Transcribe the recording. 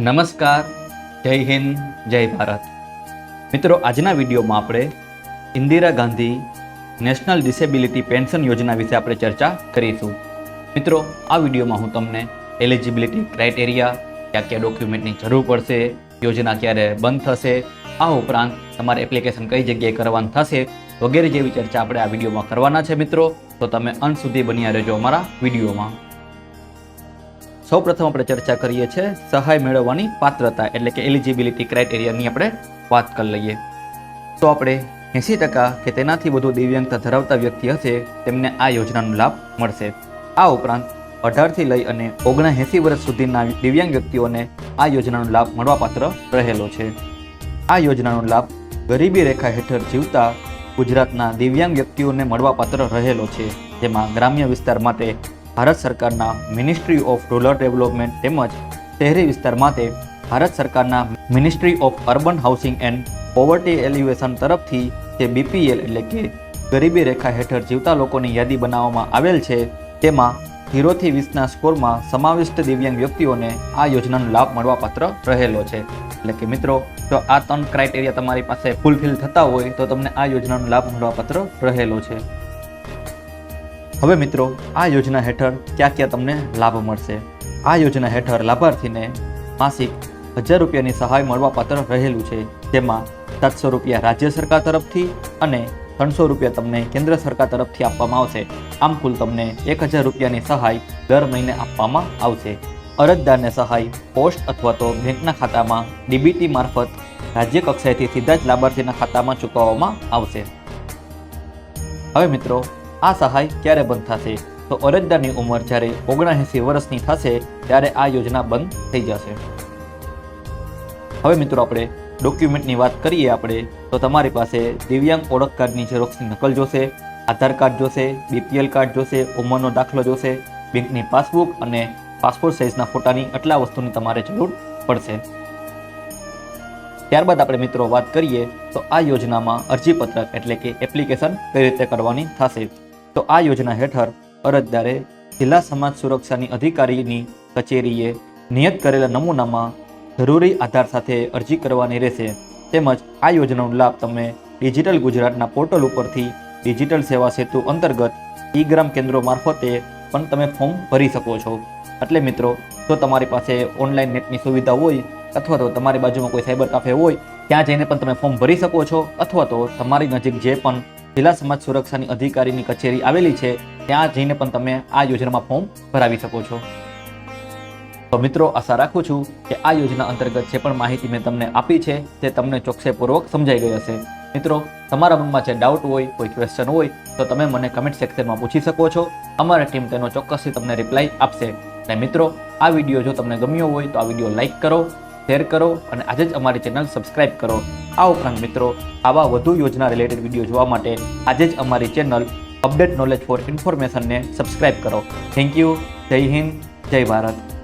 નમસ્કાર, જય હિન્દ, જય ભારત. મિત્રો, આજના વિડીયોમાં આપણે Indira Gandhi national disability pension યોજના વિશે આપણે ચર્ચા કરીશું. મિત્રો, આ વિડીયોમાં હું તમને એલિજિબિલિટી ક્રાઇટેરિયા ક્યાં ક્યાં ડોક્યુમેન્ટની જરૂર પડશે, યોજના ક્યારે બંધ થશે, આ ઉપરાંત તમારે એપ્લિકેશન કઈ જગ્યાએ કરવાનું થશે વગેરે જેવી ચર્ચા આપણે આ વિડીયોમાં કરવાના છે, મિત્રો. તો તમે અંત સુધી બન્યા રહેજો અમારા વિડીયોમાં. સૌપ્રથમ આપણે ચર્ચા કરીએ છીએ સહાય મેળવવાની પાત્રતા, એટલે કે એલિજિબિલિટી ક્રાઇટેરિયાની આપણે વાત કરી લઈએ. તો આપણે એંસી ટકા કે તેનાથી વધુ દિવ્યાંગતા ધરાવતા વ્યક્તિ હશે, તેમને આ યોજનાનો લાભ મળશે. આ ઉપરાંત અઢારથી લઈ અને ઓગણએંસી વર્ષ સુધીના દિવ્યાંગ વ્યક્તિઓને આ યોજનાનો લાભ મળવાપાત્ર રહેલો છે. આ યોજનાનો લાભ ગરીબી રેખા હેઠળ જીવતા ગુજરાતના દિવ્યાંગ વ્યક્તિઓને મળવાપાત્ર રહેલો છે. જેમાં ગ્રામ્ય વિસ્તાર માટે ભારત સરકારના મિનિસ્ટ્રી ઓફ રૂરલ ડેવલપમેન્ટ તેમજ શહેરી વિસ્તાર માટે ભારત સરકારના ministry of urban housing and poverty alleviation તરફથી જે બીપીએલ એટલે કે ગરીબી રેખા હેઠળ જીવતા લોકોની યાદી બનાવવામાં આવેલ છે, તેમાં ઝીરોથી વીસના સ્કોરમાં સમાવિષ્ટ દિવ્યાંગ વ્યક્તિઓને આ યોજનાનો લાભ મળવાપાત્ર રહેલો છે. એટલે કે મિત્રો, જો આ ત્રણ ક્રાઇટેરિયા તમારી પાસે ફૂલફિલ થતા હોય તો તમને આ યોજનાનો લાભ મળવાપાત્ર રહેલો છે. હવે મિત્રો, આ યોજના હેઠળ ક્યાં ક્યાં તમને લાભ મળશે? આ યોજના હેઠળ લાભાર્થીને માસિક હજાર રૂપિયાની સહાય મળવાપાત્ર રહેલું છે, જેમાં સાતસો રૂપિયા રાજ્ય સરકાર તરફથી અને ત્રણસો રૂપિયા તમને કેન્દ્ર સરકાર તરફથી આપવામાં આવશે. આમ કુલ તમને એક હજાર રૂપિયાની સહાય દર મહિને આપવામાં આવશે. અરજદારને સહાય પોસ્ટ અથવા તો બેંકના ખાતામાં ડીબીટી મારફત રાજ્ય કક્ષાએથી સીધા જ લાભાર્થીના ખાતામાં ચૂકવવામાં આવશે. હવે મિત્રો આ સહાય ક્યારે બંધ થશે? તો અરજદારની ઉંમર જ્યારે ઓગણએંસી વર્ષની થશે, ત્યારે આ યોજના બંધ થઈ જશે. હવે મિત્રો આપણે ડોક્યુમેન્ટની વાત કરીએ આપણે, તો તમારી પાસે દિવ્યાંગ ઓળખ કાર્ડની ઝેરોક્સની નકલ જોશે, આધાર કાર્ડ જોશે, બીપીએલ કાર્ડ જોશે, ઉંમરનો દાખલો જોશે, બેંકની પાસબુક અને પાસપોર્ટ સાઇઝના ફોટાની આટલા વસ્તુની તમારે જરૂર પડશે. ત્યારબાદ આપણે મિત્રો વાત કરીએ, તો આ યોજનામાં અરજીપત્રક એટલે કે એપ્લિકેશન કઈ રીતે કરવાની થશે? તો આ યોજના હેઠળ અરજદારે જિલ્લા સમાજ સુરક્ષાની અધિકારીની કચેરીએ નિયત કરેલા નમૂનામાં જરૂરી આધાર સાથે અરજી કરવાની રહેશે. તેમજ આ યોજનાનો લાભ તમે ડિજિટલ ગુજરાતના પોર્ટલ ઉપરથી ડિજિટલ સેવા સેતુ અંતર્ગત ઈ ગ્રામ કેન્દ્રો મારફતે પણ તમે ફોર્મ ભરી શકો છો. એટલે મિત્રો, જો તમારી પાસે ઓનલાઈન નેટની સુવિધા હોય અથવા તો તમારી બાજુમાં કોઈ સાયબર કાફે હોય, ત્યાં જઈને પણ તમે ફોર્મ ભરી શકો છો અથવા તો તમારી નજીક જે પણ જિલ્લા સમાજ સુરક્ષાની અધિકારીની કચેરી આવેલી છે. ત્યાં જઈને પણ તમે આ યોજનામાં ફોર્મ ભરાવી શકો છો. તો મિત્રો, આશા રાખું છું કે આ યોજના અંતર્ગત જે પણ માહિતી મેં તમને આપી છે, તે તમને ચોકસાઈપૂર્વક સમજાઈ ગઈ હશે. મિત્રો, તમારા મનમાં જે ડાઉટ હોય, કોઈ ક્વેશ્ચન હોય, તો તમે મને કમેન્ટ સેક્શનમાં પૂછી શકો છો. અમારી ટીમ તેનો ચોક્કસથી તમને રિપ્લાય આપશે. અને મિત્રો, આ વીડિયો જો તમને ગમ્યો હોય, તો આ વીડિયો લાઇક કરો. શેર કરો અને આજે જ અમારી ચેનલ સબસ્ક્રાઇબ કરો. આ ઉપરાંત મિત્રો, આવા વધુ યોજના રિલેટેડ વીડિયો જોવા માટે આજે જ અમારી ચેનલ અપડેટ નોલેજ ફોર ઇન્ફોર્મેશનને સબસ્ક્રાઇબ કરો. થેન્ક યુ જય હિન્દ, જય ભારત.